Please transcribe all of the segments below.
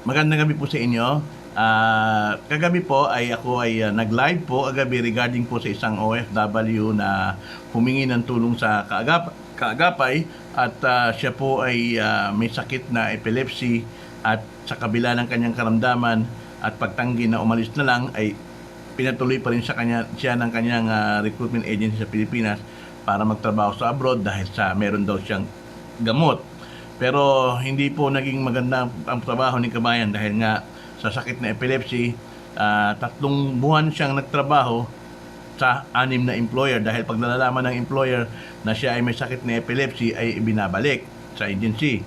magandang gabi po sa inyo. Ah, kagabi po ay ako ay ah, nag-live po kagabi regarding po sa isang OFW na humingi ng tulong sa kaagap kaagapay at ah, siya po ay ah, may sakit na epilepsy at sa kabila ng kanyang karamdaman at pagtanggi na umalis na lang ay pinatuloy pa rin sa kanya siya ng kanyang ah, recruitment agency sa Pilipinas para magtrabaho sa abroad dahil sa meron daw siyang gamot. Pero hindi po naging maganda ang, trabaho ni Kabayan dahil nga sa sakit na epilepsy, ah, tatlong buwan siyang nagtrabaho sa anim na employer dahil pag nalalaman ng employer na siya ay may sakit na epilepsy ay ibinabalik sa agency.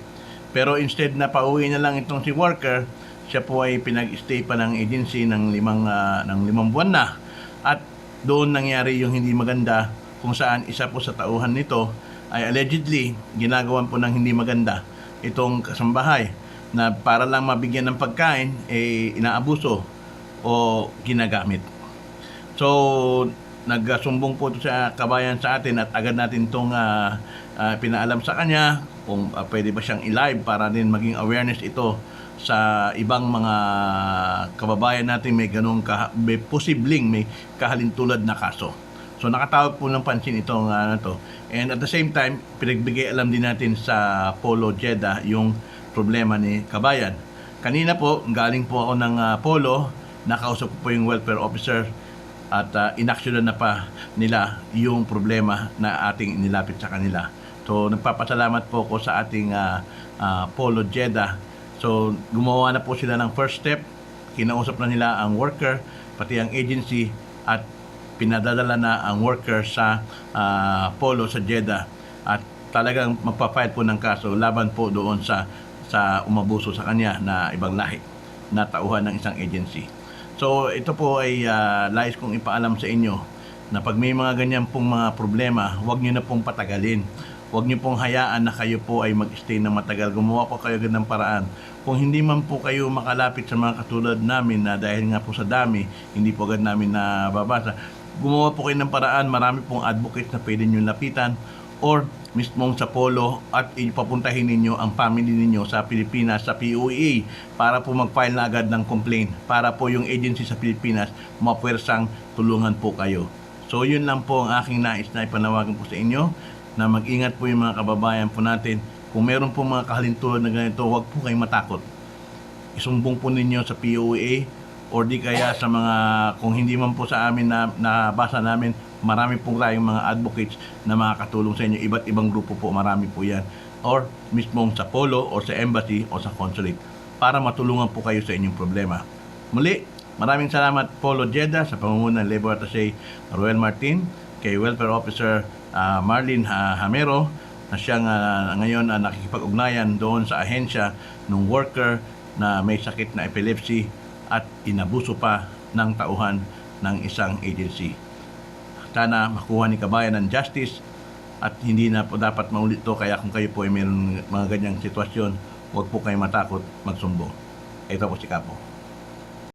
Pero instead na pauwi na lang itong si worker, siya po ay pinag-stay pa ng agency ng limang, ah, ng limang buwan na. At doon nangyari yung hindi maganda kung saan isa po sa tauhan nito ay allegedly ginagawan po ng hindi maganda itong kasambahay na para lang mabigyan ng pagkain eh inaabuso o ginagamit. So, nagsumbong po ito sa kabayan sa atin at agad natin itong ah, ah, pinaalam sa kanya kung ah, pwede ba siyang i-live para din maging awareness ito sa ibang mga kababayan natin may ganong kaha- may posibleng may kahalintulad na kaso. So nakatawag po ng pansin itong ano to. And at the same time, pinagbigay alam din natin sa Polo Jeddah yung problema ni Kabayan. Kanina po, galing po ako ng ah, Polo, nakausap po yung welfare officer at uh, inaksyonan na pa nila yung problema na ating nilapit sa kanila. So nagpapasalamat po ko sa ating ah, ah, Polo Jeddah. So gumawa na po sila ng first step, kinausap na nila ang worker, pati ang agency at pinadadala na ang worker sa ah, Polo sa Jeddah at talagang magpa-file po ng kaso laban po doon sa sa umabuso sa kanya na ibang lahi na tauhan ng isang agency. So ito po ay uh, lais kong ipaalam sa inyo na pag may mga ganyan pong mga problema, huwag niyo na pong patagalin. Huwag niyo pong hayaan na kayo po ay mag-stay ng matagal. Gumawa po kayo ng paraan. Kung hindi man po kayo makalapit sa mga katulad namin na dahil nga po sa dami, hindi po agad namin nababasa, gumawa po kayo ng paraan. Marami pong advocates na pwede nyo lapitan or mismong sa Polo at ipapuntahin ninyo ang family ninyo sa Pilipinas sa POEA para po mag-file na agad ng complaint para po yung agency sa Pilipinas mapwersang tulungan po kayo. So yun lang po ang aking nais na ipanawagan po sa inyo na mag-ingat po yung mga kababayan po natin. Kung meron po mga kahalintulad na ganito, huwag po kayong matakot. Isumbong po ninyo sa POA or di kaya sa mga, kung hindi man po sa amin na nabasa namin, marami po tayong mga advocates na makakatulong sa inyo. Iba't ibang grupo po, marami po yan. Or mismong sa polo or sa embassy o sa consulate para matulungan po kayo sa inyong problema. Muli, maraming salamat Polo Jeddah sa pamumuno ng Labor Attaché Roel Martin, kay Welfare Officer ah, Marlene Ha- Hamero na siyang ah, ngayon ah, nakikipag-ugnayan doon sa ahensya ng worker na may sakit na epilepsy at inabuso pa ng tauhan ng isang agency. Sana makuha ni kabayan ng justice at hindi na po dapat maulit to kaya kung kayo po ay mayroong mga ganyang sitwasyon, huwag po kayo matakot magsumbong. Ito po si Kapo.